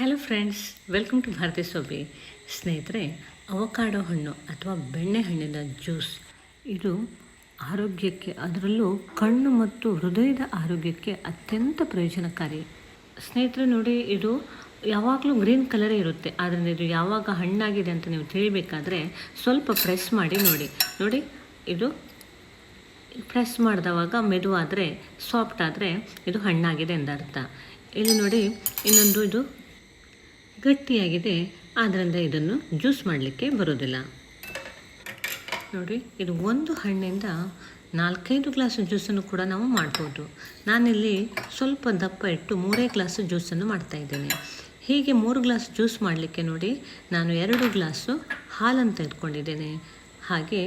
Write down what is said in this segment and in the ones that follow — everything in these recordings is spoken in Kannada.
Hello friends welcome to Bharati Sobi ಸ್ನೇಹಿತರೆ ಅವಕಾಡೋ ಹಣ್ಣು ಅಥವಾ ಬೆಣ್ಣೆ ಹಣ್ಣಿನ ಜ್ಯೂಸ್ ಇದು ಆರೋಗ್ಯಕ್ಕೆ, ಅದರಲ್ಲೂ ಕಣ್ಣು ಮತ್ತು ಹೃದಯದ ಆರೋಗ್ಯಕ್ಕೆ ಅತ್ಯಂತ ಪ್ರಯೋಜನಕಾರಿ. ಸ್ನೇಹಿತರೆ, ನೋಡಿ, ಇದು ಯಾವಾಗಲೂ ಗ್ರೀನ್ ಕಲರೇ ಇರುತ್ತೆ. ಆದ್ದರಿಂದ ಇದು ಯಾವಾಗ ಹಣ್ಣಾಗಿದೆ ಅಂತ ನೀವು ತಿಳಿಬೇಕಾದ್ರೆ ಸ್ವಲ್ಪ ಪ್ರೆಸ್ ಮಾಡಿ ನೋಡಿ. ನೋಡಿ, ಇದು ಪ್ರೆಸ್ ಮಾಡಿದವಾಗ ಮೆದುವಾದರೆ ಸಾಫ್ಟ್ ಆದರೆ ಇದು ಹಣ್ಣಾಗಿದೆ ಎಂದರ್ಥ. ಇಲ್ಲಿ ನೋಡಿ, ಇನ್ನೊಂದು ಇದು ಗಟ್ಟಿಯಾಗಿದೆ. ಆದ್ದರಿಂದ ಇದನ್ನು ಜ್ಯೂಸ್ ಮಾಡಲಿಕ್ಕೆ ಬರೋದಿಲ್ಲ ನೋಡಿ, ಇದು ಒಂದು ಹಣ್ಣಿಂದ ನಾಲ್ಕೈದು ಗ್ಲಾಸ್ ಜ್ಯೂಸನ್ನು ಕೂಡ ನಾವು ಮಾಡ್ಬೋದು. ನಾನಿಲ್ಲಿ ಸ್ವಲ್ಪ ದಪ್ಪ ಇಟ್ಟು ಮೂರೇ ಗ್ಲಾಸ್ ಜ್ಯೂಸನ್ನು ಮಾಡ್ತಾಯಿದ್ದೇನೆ ಹೀಗೆ ಮೂರು ಗ್ಲಾಸ್ ಜ್ಯೂಸ್ ಮಾಡಲಿಕ್ಕೆ ನೋಡಿ, ನಾನು ಎರಡು ಗ್ಲಾಸು ಹಾಲನ್ನು ತೆಗೆದುಕೊಂಡಿದ್ದೇನೆ. ಹಾಗೆ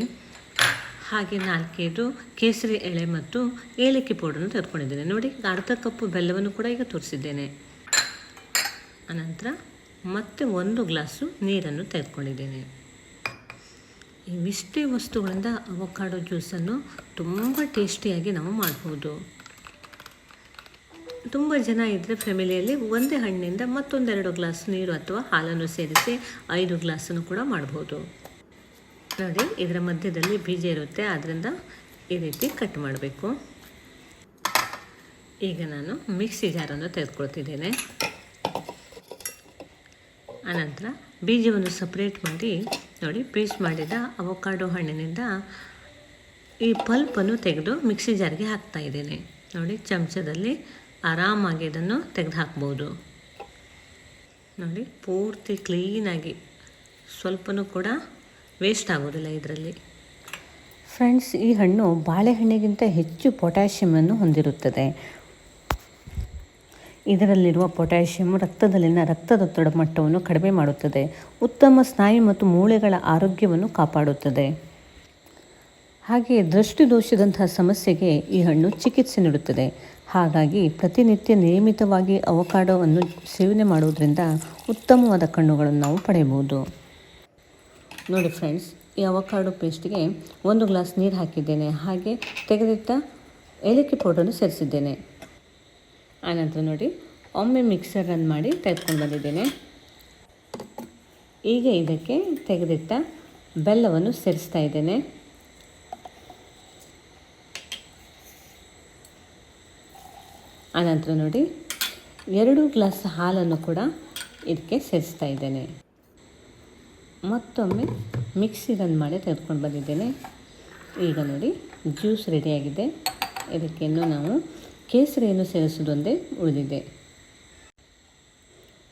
ಹಾಗೆ ನಾಲ್ಕೈದು ಕೇಸರಿ ಎಳೆ ಮತ್ತು ಏಲಕ್ಕಿ ಪೌಡರನ್ನು ತೆಗೆದುಕೊಂಡಿದ್ದೇನೆ. ನೋಡಿ ಅರ್ಧ ಕಪ್ಪು ಬೆಲ್ಲವನ್ನು ಕೂಡ ಈಗ ತೋರಿಸಿದ್ದೇನೆ. ಅನಂತರ ಮತ್ತೆ ಒಂದು ಗ್ಲಾಸು ನೀರನ್ನು ತೆಗೆದುಕೊಂಡಿದ್ದೇನೆ. ಇವಿಷ್ಟೇ ವಸ್ತುಗಳಿಂದ ಅವಕಾಡೋ ಜ್ಯೂಸನ್ನು ತುಂಬ ಟೇಸ್ಟಿಯಾಗಿ ನಾವು ಮಾಡ್ಬೋದು. ತುಂಬ ಜನ ಇದ್ದರೆ ಫ್ಯಾಮಿಲಿಯಲ್ಲಿ ಒಂದೇ ಹಣ್ಣಿಂದ ಮತ್ತೊಂದೆರಡು ಗ್ಲಾಸ್ ನೀರು ಅಥವಾ ಹಾಲನ್ನು ಸೇರಿಸಿ ಐದು ಗ್ಲಾಸನ್ನು ಕೂಡ ಮಾಡ್ಬೋದು. ನೋಡಿ, ಇದರ ಮಧ್ಯದಲ್ಲಿ ಬೀಜ ಇರುತ್ತೆ ಆದ್ದರಿಂದ ಈ ರೀತಿ ಕಟ್ ಮಾಡಬೇಕು. ಈಗ ನಾನು ಮಿಕ್ಸಿ ಜಾರನ್ನು ತೆಗೆದುಕೊಳ್ತಿದ್ದೇನೆ. ಅನಂತರ ಬೀಜವನ್ನು ಸಪ್ರೇಟ್ ಮಾಡಿ, ನೋಡಿ ಪೀಸ್ ಮಾಡಿದ ಅವಕಾಡೋ ಹಣ್ಣಿನಿಂದ ಈ ಪಲ್ಪನ್ನು ತೆಗೆದು ಮಿಕ್ಸಿ ಜಾರ್ಗೆ ಹಾಕ್ತಾ ಇದ್ದೇನೆ. ನೋಡಿ, ಚಮಚದಲ್ಲಿ ಆರಾಮಾಗಿ ಇದನ್ನು ತೆಗೆದು ಹಾಕ್ಬೋದು. ನೋಡಿ, ಪೂರ್ತಿ ಕ್ಲೀನಾಗಿ ಸ್ವಲ್ಪನೂ ಕೂಡ ವೇಸ್ಟ್ ಆಗೋದಿಲ್ಲ ಇದರಲ್ಲಿ. ಫ್ರೆಂಡ್ಸ್ ಈ ಹಣ್ಣು ಬಾಳೆಹಣ್ಣಿಗಿಂತ ಹೆಚ್ಚು ಪೊಟ್ಯಾಷಿಯಮನ್ನು ಹೊಂದಿರುತ್ತದೆ. ಇದರಲ್ಲಿರುವ ಪೊಟ್ಯಾಷಿಯಂ ರಕ್ತದಲ್ಲಿನ ರಕ್ತದೊತ್ತಡ ಮಟ್ಟವನ್ನು ಕಡಿಮೆ ಮಾಡುತ್ತದೆ. ಉತ್ತಮ ಸ್ನಾಯು ಮತ್ತು ಮೂಳೆಗಳ ಆರೋಗ್ಯವನ್ನು ಕಾಪಾಡುತ್ತದೆ. ಹಾಗೆಯೇ ದೃಷ್ಟಿದೋಷದಂತಹ ಸಮಸ್ಯೆಗೆ ಈ ಹಣ್ಣು ಚಿಕಿತ್ಸೆ ನೀಡುತ್ತದೆ. ಹಾಗಾಗಿ ಪ್ರತಿನಿತ್ಯ ನಿಯಮಿತವಾಗಿ ಅವಕಾಡೋವನ್ನು ಸೇವನೆ ಮಾಡುವುದರಿಂದ ಉತ್ತಮವಾದ ಕಣ್ಣುಗಳನ್ನು ನಾವು ಪಡೆಯಬಹುದು. ನೋಡಿ ಫ್ರೆಂಡ್ಸ್, ಈ ಅವಕಾಡೋ ಪೇಸ್ಟ್ಗೆ ಒಂದು ಗ್ಲಾಸ್ ನೀರು ಹಾಕಿದ್ದೇನೆ. ಹಾಗೆ ತೆಗೆದಿಟ್ಟ ಏಲಕ್ಕಿ ಪೌಡರನ್ನು ಸೇರಿಸಿದ್ದೇನೆ. ಆನಂತರ ನೋಡಿ, ಒಮ್ಮೆ ಮಿಕ್ಸರ್ ರನ್ ಮಾಡಿ ತೆಗೆದುಕೊಂಡು ಬಂದಿದ್ದೇನೆ. ಈಗ ಇದಕ್ಕೆ ತೆಗೆದಿಟ್ಟ ಬೆಲ್ಲವನ್ನು ಸೇರಿಸ್ತಾ ಇದ್ದೇನೆ. ಆನಂತರ ನೋಡಿ, ಎರಡು ಗ್ಲಾಸ್ ಹಾಲನ್ನು ಕೂಡ ಇದಕ್ಕೆ ಸೇರಿಸ್ತಾ ಇದ್ದೇನೆ. ಮತ್ತೊಮ್ಮೆ ಮಿಕ್ಸಿ ರನ್ ಮಾಡಿ ತೆಗೆದುಕೊಂಡು ಬಂದಿದ್ದೇನೆ. ಈಗ ನೋಡಿ ಜ್ಯೂಸ್ ರೆಡಿಯಾಗಿದೆ ಇದಕ್ಕೆ ಇನ್ನೂ ನಾವು ಕೇಸರಿಯನ್ನು ಸೇರಿಸೋದೊಂದೇ ಉಳಿದಿದೆ.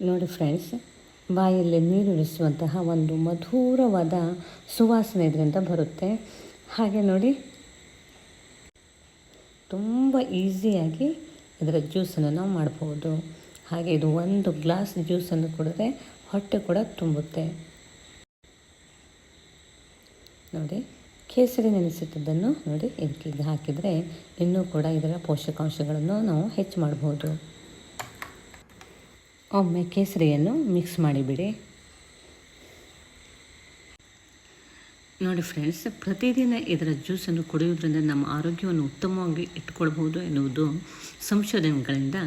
ನೋಡಿ ಫ್ರೆಂಡ್ಸ್ ಬಾಯಲ್ಲಿ ನೀರುಳಿಸುವಂತಹ ಒಂದು ಮಧುರವಾದ ಸುವಾಸನೆ ಇದರಿಂದ ಬರುತ್ತೆ. ಹಾಗೆ ನೋಡಿ, ತುಂಬ ಈಸಿಯಾಗಿ ಇದರ ಜ್ಯೂಸನ್ನು ನಾವು ಮಾಡ್ಬೋದು. ಹಾಗೆ ಇದು ಒಂದು ಗ್ಲಾಸ್ ಜ್ಯೂಸನ್ನು ಕುಡಿದ್ರೆ ಹೊಟ್ಟೆ ಕೂಡ ತುಂಬುತ್ತೆ. ನೋಡಿ ಕೇಸರಿ ನೆನೆಸಿಟ್ಟದ್ದನ್ನು ನೋಡಿ, ಇದಕ್ಕೆ ಹಾಕಿದರೆ ಇನ್ನೂ ಕೂಡ ಇದರ ಪೋಷಕಾಂಶಗಳನ್ನು ನಾವು ಹೆಚ್ಚು ಮಾಡ್ಬೋದು. ಒಮ್ಮೆ ಕೇಸರಿಯನ್ನು ಮಿಕ್ಸ್ ಮಾಡಿಬಿಡಿ. ನೋಡಿ ಫ್ರೆಂಡ್ಸ್ ಪ್ರತಿದಿನ ಇದರ ಜ್ಯೂಸನ್ನು ಕುಡಿಯೋದ್ರಿಂದ ನಮ್ಮ ಆರೋಗ್ಯವನ್ನು ಉತ್ತಮವಾಗಿ ಇಟ್ಕೊಳ್ಬೋದು ಎನ್ನುವುದು ಸಂಶೋಧನೆಗಳಿಂದ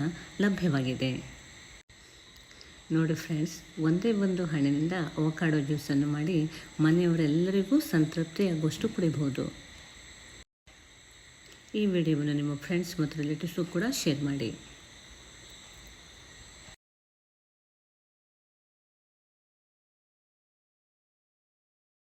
ಲಭ್ಯವಾಗಿದೆ. ನೋಡಿ ಫ್ರೆಂಡ್ಸ್ ಒಂದೇ ಒಂದು ಹಣ್ಣಿನಿಂದ ಅವಕಾಡೋ ಜ್ಯೂಸನ್ನು ಮಾಡಿ ಮನೆಯವರೆಲ್ಲರಿಗೂ ಸಂತೃಪ್ತಿಯಾಗುವಷ್ಟು ಕುಡಿಬಹುದು. ಈ ವಿಡಿಯೋವನ್ನು ನಿಮ್ಮ ಫ್ರೆಂಡ್ಸ್ ಮತ್ತು ರಿಲೇಟಿವ್ಸು ಕೂಡ ಶೇರ್ ಮಾಡಿ.